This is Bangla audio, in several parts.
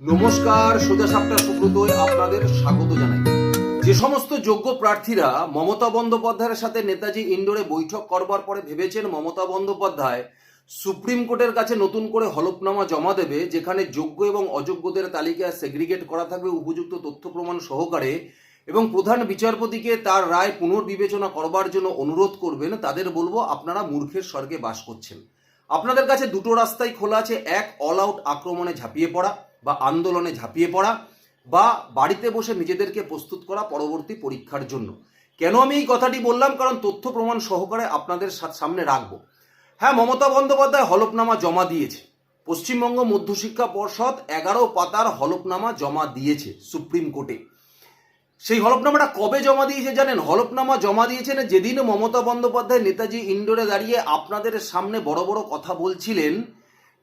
নমস্কার, সোজা সাপটা সুব্রতয় আপনাদের স্বাগত জানাই। যে সমস্ত যোগ্য প্রার্থীরা মমতা বন্দ্যোপাধ্যায়ের সাথে নেতাজি ইন্ডোরে বৈঠক করবার পরে ভেবেছেন মমতা বন্দ্যোপাধ্যায় সুপ্রিম কোর্টের কাছে নতুন করে হলফনামা জমা দেবে, যেখানে যোগ্য এবং অযোগ্যদের তালিকা সেগ্রিগেট করা থাকবে উপযুক্ত তথ্য প্রমাণ সহকারে এবং প্রধান বিচারপতিকে তার রায় পুনর্বিবেচনা করবার জন্য অনুরোধ করবেন, তাদের বলব আপনারা মূর্খের স্বর্গে বাস করছেন। আপনাদের কাছে দুটো রাস্তাই খোলা আছে, এক অল আউট আক্রমণে ঝাঁপিয়ে পড়া বা আন্দোলনে ঝাঁপিয়ে পড়া বা বাড়িতে বসে নিজেদেরকে প্রস্তুত করা পরবর্তী পরীক্ষার জন্য। কেন আমি এই কথাটি বললাম? কারণ তথ্য প্রমাণ সহকারে আপনাদের সামনে রাখব। হ্যাঁ মমতা বন্দ্যোপাধ্যায় হলফনামা জমা দিয়েছে। পশ্চিমবঙ্গ মধ্যশিক্ষা পর্ষদ এগারো পাতার হলফনামা জমা দিয়েছে সুপ্রিম কোর্টে। সেই হলফনামাটা কবে জমা দিয়েছে জানেন? হলফনামা জমা দিয়েছেন যেদিন মমতা বন্দ্যোপাধ্যায় নেতাজি ইন্ডোরে দাঁড়িয়ে আপনাদের সামনে বড় বড় কথা বলছিলেন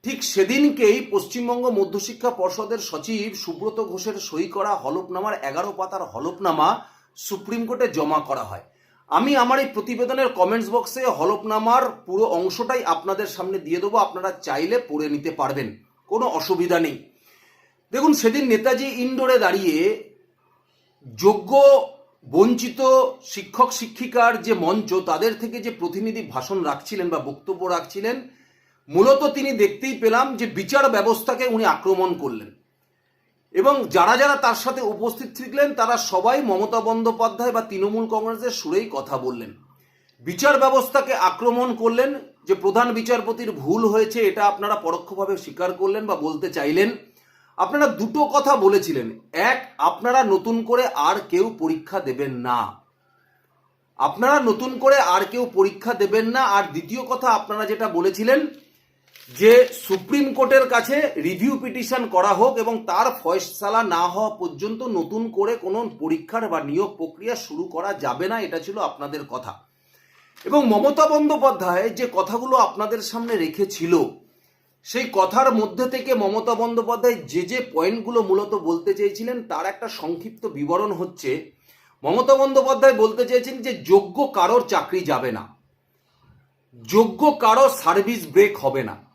ঠিক সেদিনকেই পশ্চিমবঙ্গ মধ্যশিক্ষা পর্ষদের সচিব সুব্রত ঘোষের সই করা হলফনামার এগারো পাতার হলফনামা সুপ্রিম কোর্টে জমা করা হয়। আমি আমার এই প্রতিবেদনের কমেন্টস বক্সে হলফনামার পুরো অংশটাই আপনাদের সামনে দিয়ে দেবো, আপনারা চাইলে পড়ে নিতে পারবেন, কোনো অসুবিধা নেই। দেখুন, সেদিন নেতাজি ইন্ডোরে দাঁড়িয়ে যোগ্য, বঞ্চিত শিক্ষক, শিক্ষিকার যে মঞ্চ, তাদের থেকে যে প্রতিনিধি ভাষণ রাখছিলেন বা বক্তব্য রাখছিলেন মূলত তিনি দেখতেই পেলাম যে বিচার ব্যবস্থাকে উনি আক্রমণ করলেন। এবং যারা যারা তার সাথে উপস্থিত থাকলেন, তারা সবাই মমতা বন্দ্যোপাধ্যায় বা তৃণমূল কংগ্রেসের সুরেই কথা বললেন। বিচার ব্যবস্থাকে আক্রমণ করলেন যে প্রধান বিচারপতির ভুল হয়েছে, এটা আপনারা পরোক্ষভাবে স্বীকার করলেন বা বলতে চাইলেন। আপনারা দুটো কথা বলেছিলেন। এক, আপনারা নতুন করে আর কেউ পরীক্ষা দেবেন না। আপনারা নতুন করে আর কেউ পরীক্ষা দেবেন না। আর দ্বিতীয় কথা, আপনারা যেটা বলেছিলেন যে সুপ্রিম কোর্টের কাছে রিভিউ পিটিশন করা হোক এবং তার ফয়সালা না হওয়া পর্যন্ত নতুন করে কোনো পরীক্ষার বা নিয়োগ প্রক্রিয়া শুরু করা যাবে না, এটা ছিল আপনাদের কথা। এবং মমতা বন্দ্যোপাধ্যায় যে কথাগুলো আপনাদের সামনে রেখেছিল, সেই কথার মধ্যে থেকে মমতা বন্দ্যোপাধ্যায় যে যে পয়েন্টগুলো মূলত বলতে চেয়েছিলেন, তার একটা সংক্ষিপ্ত বিবরণ হচ্ছে। মমতা বন্দ্যোপাধ্যায় বলতে চেয়েছেন যে, যোগ্য কারোর চাকরি যাবে না। যোগ্য কারও সার্ভিস ব্রেক হবে না।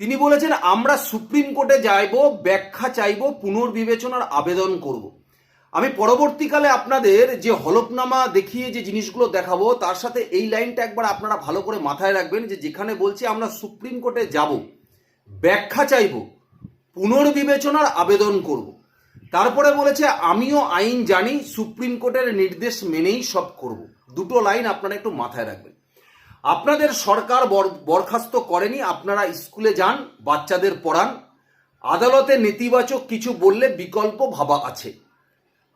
তিনি বলেছেন, আমরা সুপ্রিম কোর্টে যাইব, ব্যাখ্যা চাইব, পুনর্বিবেচনার আবেদন করব। আমি পরবর্তীকালে আপনাদের যে হলফনামা দেখিয়ে যে জিনিসগুলো দেখাবো, তার সাথে এই লাইনটা একবার আপনারা ভালো করে মাথায় রাখবেন যে যেখানে বলছি, আমরা সুপ্রিম কোর্টে যাব, ব্যাখ্যা চাইব, পুনর্বিবেচনার আবেদন করব। তারপরে বলেছে, আমিও আইন জানি, সুপ্রিম কোর্টের নির্দেশ মেনেই সব করব। দুটো লাইন আপনারা একটু মাথায় রাখবেন। আপনাদের সরকার বরখাস্ত করেনি, আপনারা স্কুলে যান, বাচ্চাদের পড়ান। আদালতে নেতিবাচক কিছু বললে বিকল্প ভাবা আছে।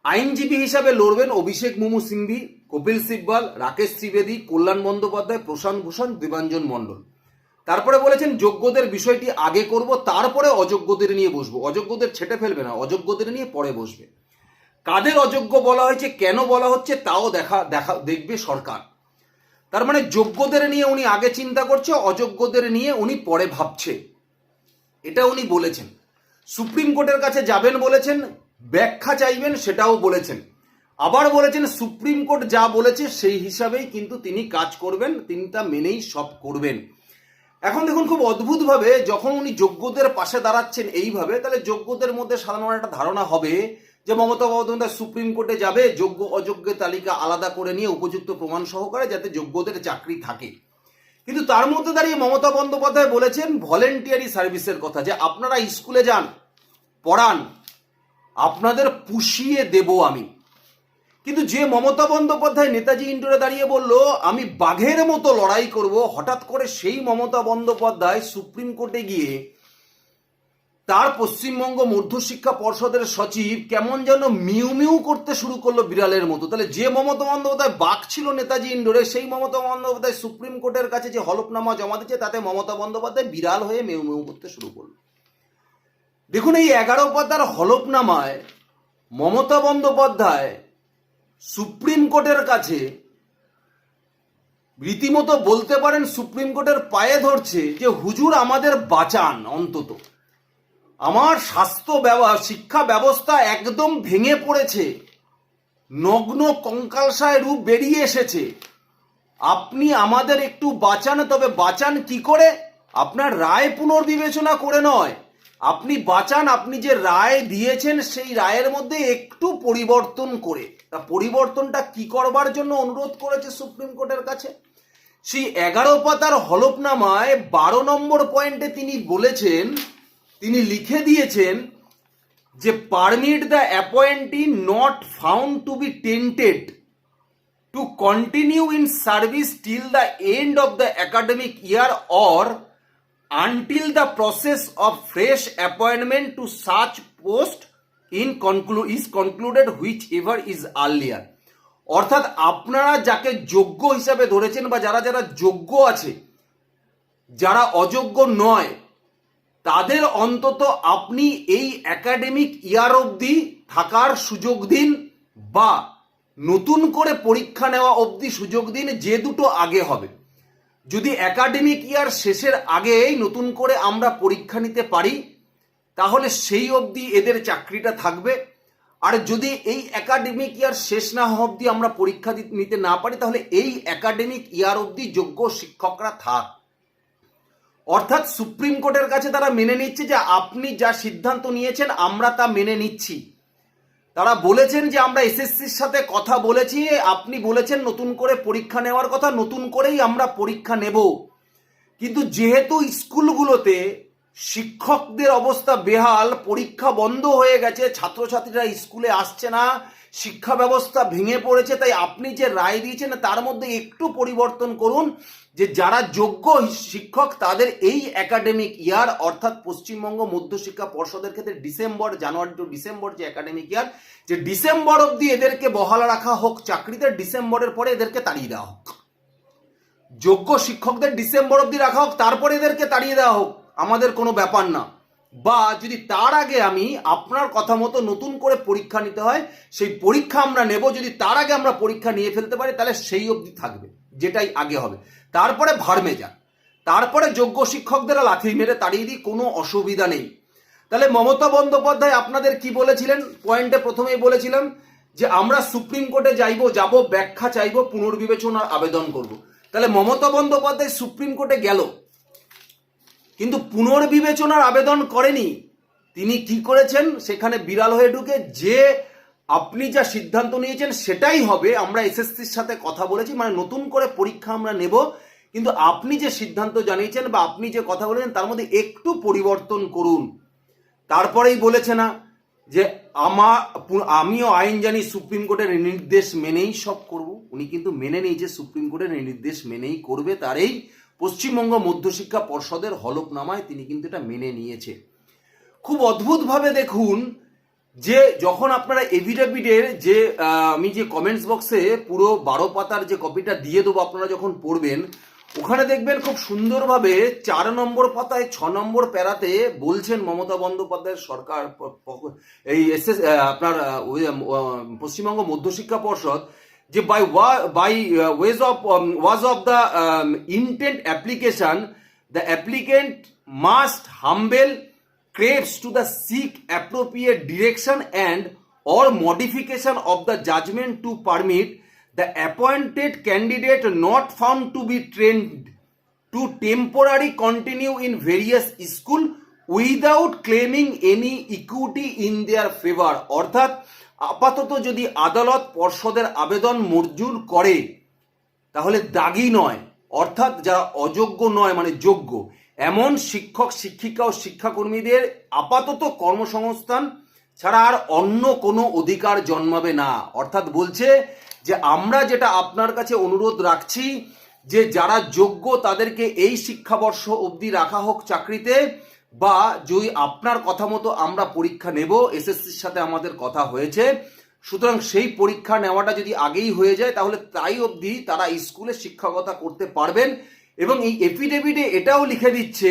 আইনজীবী হিসাবে লড়বেন অভিষেক মুমু সিংভি, কপিল সিব্বাল, রাকেশ ত্রিবেদী, কল্যাণ বন্দ্যোপাধ্যায়, প্রশান্ত ভূষণ, দেবাঞ্জন মণ্ডল। তারপরে বলেছেন, যোগ্যদের বিষয়টি আগে করব, তারপরে অযোগ্যদের নিয়ে বসবো। অযোগ্যদের ছেটে ফেলবে না, অযোগ্যদের নিয়ে পরে বসবে। কাদের অযোগ্য বলা হয়েছে, কেন বলা হচ্ছে, তাও দেখা দেখা, দেখবে সরকার। তার মানে যোগ্যদের নিয়ে উনি আগে চিন্তা করছে, অযোগ্যদের নিয়ে উনি পরে ভাবছে। এটা উনি বলেছেন। সুপ্রিম কোর্টের কাছে যাবেন বলেছেন, ব্যাখ্যা চাইবেন সেটাও বলেছেন। আবার বলেছেন, সুপ্রিম কোর্ট যা বলেছে সেই হিসাবেই কিন্তু তিনি কাজ করবেন তিনি তা মেনেই সব করবেন। এখন দেখুন খুব অদ্ভুতভাবে যখন উনি যোগ্যদের পাশে দাঁড়াচ্ছেন এইভাবে, তাহলে যোগ্যদের মধ্যে সাধারণ একটা ধারণা হবে যে মমতা বন্দ্যোপাধ্যায় সুপ্রিম কোর্টে যাবে, যোগ্য অযোগ্যের তালিকা আলাদা করে নিয়ে উপযুক্ত প্রমাণ সহকারে যাতে যোগ্যদের চাকরি থাকে। কিন্তু তার মধ্যে দাঁড়িয়ে মমতা বন্দ্যোপাধ্যায় বলেছেন ভলেন্টিয়ারি সার্ভিসের কথা, যে আপনারা স্কুলে যান, পড়ান, আপনাদের পুষিয়ে দেব আমি। কিন্তু যে মমতা বন্দ্যোপাধ্যায় নেতাজি ইন্ডোরে দাঁড়িয়ে বলল, আমি বাঘের মতো লড়াই করব হঠাৎ করে সেই মমতা বন্দ্যোপাধ্যায় সুপ্রিম কোর্টে গিয়ে তার পশ্চিমবঙ্গ মধ্যশিক্ষা পর্ষদের সচিব কেমন যেন মিউ মিউ করতে শুরু করল বিড়ালের মতো। তাহলে যে মমতা বন্দ্যোপাধ্যায় বাঘ ছিল নেতাজি ইন্ডোরে, সেই মমতা বন্দ্যোপাধ্যায় সুপ্রিম কোর্টের কাছে যে হলফনামা জমা দিচ্ছে তাতে মমতা বন্দ্যোপাধ্যায় বিড়াল হয়ে মেউ মেউ করতে শুরু করল। দেখুন, এই এগারো পাতার হলফনামায় মমতা বন্দ্যোপাধ্যায় সুপ্রিম কোর্টের কাছে রীতিমতো বলতে পারেন সুপ্রিম কোর্টের পায়ে ধরছে যে, হুজুর, আমাদের বাঁচান অন্তত। আমার স্বাস্থ্য শিক্ষা ব্যবস্থা একদম ভেঙে পড়েছে। নগ্ন কঙ্কালসায় রূপ বেরিয়ে এসেছে। আপনি আমাদের একটু বাঁচান, তবে বাঁচান কি করে? আপনার রায় পুনর্বিবেচনা করে নয়। আপনি বাঁচান, আপনি যে রায় দিয়েছেন, সেই রায়ের মধ্যে একটু পরিবর্তন করে। তা পরিবর্তনটা কি করবার জন্য অনুরোধ করেছে সুপ্রিম কোর্টের কাছে? সেই এগারো পাতার হলফনামায় বারো নম্বর পয়েন্টে তিনি বলেছেন তিনি লিখে দিয়েছেন যে permit the appointee not found to be tainted to continue in service till the end of the academic year or until the process of fresh appointment to search post in conclu is concluded whichever is earlier অর্থাৎ আপনারা যাকে যোগ্য হিসাবে ধরেছেন বা যারা যারা যোগ্য আছে, যারা অযোগ্য নয় তাদের অন্তত আপনি এই একাডেমিক ইয়ার অবধি থাকার সুযোগ দিন বা নতুন করে পরীক্ষা নেওয়া অবধি সুযোগ দিন যে দুটো আগে হবে। যদি একাডেমিক ইয়ার শেষের আগেই নতুন করে আমরা পরীক্ষা নিতে পারি, তাহলে সেই অবধি এদের চাকরিটা থাকবে। আর যদি এই একাডেমিক ইয়ার শেষ না হওয়া অবধি আমরা পরীক্ষা নিতে না পারি, তাহলে এই একাডেমিক ইয়ার অবধি যোগ্য শিক্ষকরা থাক। অর্থাৎ সুপ্রিম কোর্টের কাছে তারা মেনে নিচ্ছে যে আপনি যা সিদ্ধান্ত নিয়েছেন, আমরা তা মেনে নিচ্ছি। তারা বলেছেন যে আমরা এসএসসির সাথে কথা বলেছি, আপনি বলেছেন নতুন করে পরীক্ষা নেওয়ার কথা, নতুন করেই আমরা পরীক্ষা নেব। কিন্তু যেহেতু স্কুলগুলোতে শিক্ষকদের অবস্থা বেহাল, পরীক্ষা বন্ধ হয়ে গেছে, ছাত্রছাত্রীরা স্কুলে আসছে না, শিক্ষা ব্যবস্থা ভেঙে পড়েছে, তাই আপনি যে রায় দিয়েছেন, তার মধ্যে একটু পরিবর্তন করুন। যে যারা যোগ্য শিক্ষক, তাদের এই একাডেমিক ইয়ার অর্থাৎ পশ্চিমবঙ্গ মধ্যশিক্ষা পর্ষদের ক্ষেত্রে ডিসেম্বর, জানুয়ারি টু ডিসেম্বর যে একাডেমিক ইয়ার যে ডিসেম্বর অবধি এদেরকে বহাল রাখা হোক, চাকরিতে ডিসেম্বরের পরে এদেরকে তাড়িয়ে দেওয়া হোক। যোগ্য শিক্ষকদের ডিসেম্বর অবধি রাখা হোক, তারপরে এদেরকে তাড়িয়ে দেওয়া হোক, আমাদের কোনো ব্যাপার না। বা যদি তার আগে আমি আপনার কথা মতো নতুন করে পরীক্ষা নিতে হয়, সেই পরীক্ষা আমরা নেব, যদি তার আগে আমরা পরীক্ষা নিয়ে ফেলতে পারি, তাহলে সেই অবধি থাকবে, যেটাই আগে হবে। তারপরে ভার্মে যান তারপরে যোগ্য শিক্ষকদের লাথি মেরে তাড়িয়ে দিই, কোনো অসুবিধা নেই। তাহলে মমতা বন্দ্যোপাধ্যায় আপনাদের কি বলেছিলেন? পয়েন্টে প্রথমেই বলেছিলাম যে, আমরা সুপ্রিম কোর্টে যাইব, যাব, ব্যাখ্যা চাইব, পুনর্বিবেচনার আবেদন করব। তাহলে মমতা বন্দ্যোপাধ্যায় সুপ্রিম কোর্টে গেল কিন্তু পুনর্বিবেচনার আবেদন করেনি। তিনি কি করেছেন? সেখানে বিড়াল হয়ে ঢুকে যে আপনি যা সিদ্ধান্ত নিয়েছেন সেটাই হবে। আমরা এসএসসির সাথে কথা বলেছি মানে নতুন করে পরীক্ষা আমরা নেব। কিন্তু আপনি যে সিদ্ধান্ত জানিয়েছেন বা আপনি যে কথা বলেছেন, তার মধ্যে একটু পরিবর্তন করুন। তারপরেই বলেছে না যে আমার আমিও আইন জানি সুপ্রিম কোর্টের নির্দেশ মেনেই সব করব। উনি কিন্তু মেনে নিয়েছে সুপ্রিম কোর্টের নির্দেশ মেনেই করবে তারই পশ্চিমবঙ্গ মধ্যশিক্ষা পর্ষদের হলফনামায় তিনি কিন্তু এটা মেনে নিয়েছে খুব অদ্ভুতভাবে দেখুন যে যখন আপনারা এভিডেভিডের যে আমি যে কমেন্টস বক্সে পুরো বারো পাতার যে কপিটা দিয়ে দেবো আপনারা যখন পড়বেন, ওখানে দেখবেন খুব সুন্দরভাবে চার নম্বর পাতায়, ছ নম্বর প্যারাতে বলছেন মমতা বন্দ্যোপাধ্যায়ের সরকার এই এস এস আপনার পশ্চিমবঙ্গ মধ্যশিক্ষা পর্ষদ যে by by ways of was of the intent application the applicant must humble craves to the seek appropriate direction and or modification of the judgment to permit the appointed candidate not found to be trained to temporarily continue in various school without claiming any equity in their favor অর্থাৎ আপাতত যদি আদালত পর্ষদের আবেদন মঞ্জুর করে, তাহলে দাগি নয়। অর্থাৎ যারা অযোগ্য নয় মানে যোগ্য, এমন শিক্ষক, শিক্ষিকা ও শিক্ষাকর্মীদের আপাতত কর্মসংস্থান ছাড়া আর অন্য কোনো অধিকার জন্মাবে না। অর্থাৎ বলছে যে, আমরা যেটা আপনার কাছে অনুরোধ রাখছি, যে যারা যোগ্য তাদেরকে এই শিক্ষাবর্ষ অবধি রাখা হোক চাকরিতে বা যদি আপনার কথা মতো আমরা পরীক্ষা নেব, এসএসসির সাথে আমাদের কথা হয়েছে, সুতরাং সেই পরীক্ষা নেওয়াটা যদি আগেই হয়ে যায়, তাহলে তাই অবধি তারা স্কুলে শিক্ষকতা করতে পারবেন। এবং এই এফিডেভিটে এটাও লিখে দিচ্ছে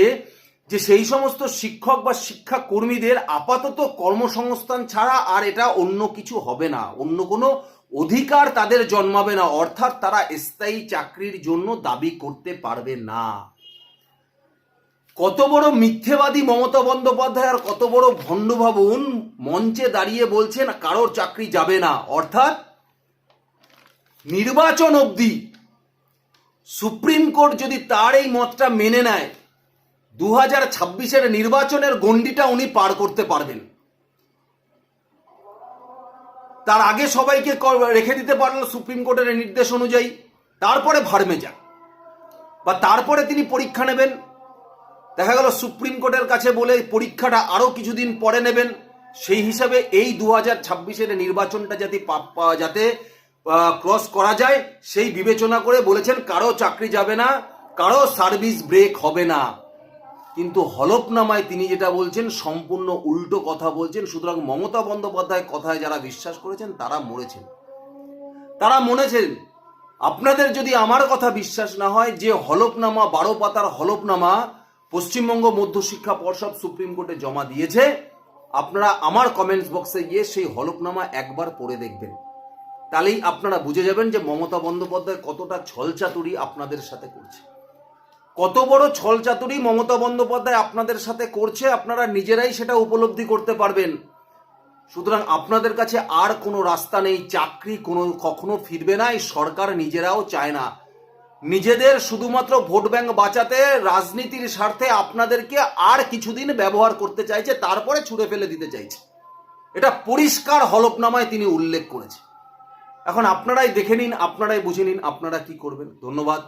যে সেই সমস্ত শিক্ষক বা শিক্ষা কর্মীদের আপাতত কর্মসংস্থান ছাড়া আর এটা অন্য কিছু হবে না। অন্য কোনো অধিকার তাদের জন্মাবে না, অর্থাৎ তারা স্থায়ী চাকরির জন্য দাবি করতে পারবে না। কত বড় মিথ্যেবাদী মমতা বন্দ্যোপাধ্যায় আর কত বড় ভণ্ড ভাবুন মঞ্চে দাঁড়িয়ে বলছেন, কারোর চাকরি যাবে না। অর্থাৎ নির্বাচন অবধি সুপ্রিম কোর্ট যদি তার এই মতটা মেনে নেয় দু হাজার ছাব্বিশের নির্বাচনের গণ্ডিটা উনি পার করতে পারবেন। তার আগে সবাইকে রেখে দিতে পারল সুপ্রিম কোর্টের নির্দেশ অনুযায়ী। তারপরে ভার্মে যান বা তারপরে তিনি পরীক্ষা নেবেন। দেখা গেল সুপ্রিম কোর্টের কাছে বলে পরীক্ষাটা আরও কিছুদিন পরে নেবেন। সেই হিসাবে এই দু হাজার ছাব্বিশের নির্বাচনটা যাতে যাতে ক্রস করা যায়, সেই বিবেচনা করে বলেছেন, কারও চাকরি যাবে না, কারও সার্ভিস ব্রেক হবে না। কিন্তু হলফনামায় তিনি যেটা বলছেন, সম্পূর্ণ উল্টো কথা বলছেন, সুতরাং মমতা বন্দ্যোপাধ্যায় কথায় যারা বিশ্বাস করেছেন, তারা মরেছেন। তারা মনেছেন, আপনাদের যদি আমার কথা বিশ্বাস না হয়, যে হলফনামা, বারো পাতার হলফনামা পশ্চিমবঙ্গ মধ্যশিক্ষা পর্ষদ সুপ্রিম কোর্টে জমা দিয়েছে। আপনারা আমার কমেন্টস বক্সে গিয়ে সেই হলফনামা একবার পড়ে দেখবেন। তাহলেই আপনারা বুঝে যাবেন যে মমতা বন্দ্যোপাধ্যায় কতটা ছলচাতুরি আপনাদের সাথে করছে। কত বড় ছলচাতুরি মমতা বন্দ্যোপাধ্যায় আপনাদের সাথে করছে, আপনারা নিজেরাই সেটা উপলব্ধি করতে পারবেন। সুতরাং আপনাদের কাছে আর কোনো রাস্তা নেই, চাকরি কোনো কখনো ফিরবে না, এই সরকার নিজেরাও চায় না। নিজেদের শুধুমাত্র ভোট ব্যাংক বাঁচাতে রাজনীতির স্বার্থে আপনাদেরকে আর কিছুদিন ব্যবহার করতে চাইছে, তারপরে ছুড়ে ফেলে দিতে চাইছে। এটা পরিষ্কার হলফনামায় তিনি উল্লেখ করেছে এখন আপনারাই দেখে নিন, আপনারাই বুঝে নিন, আপনারা কি করবেন। ধন্যবাদ।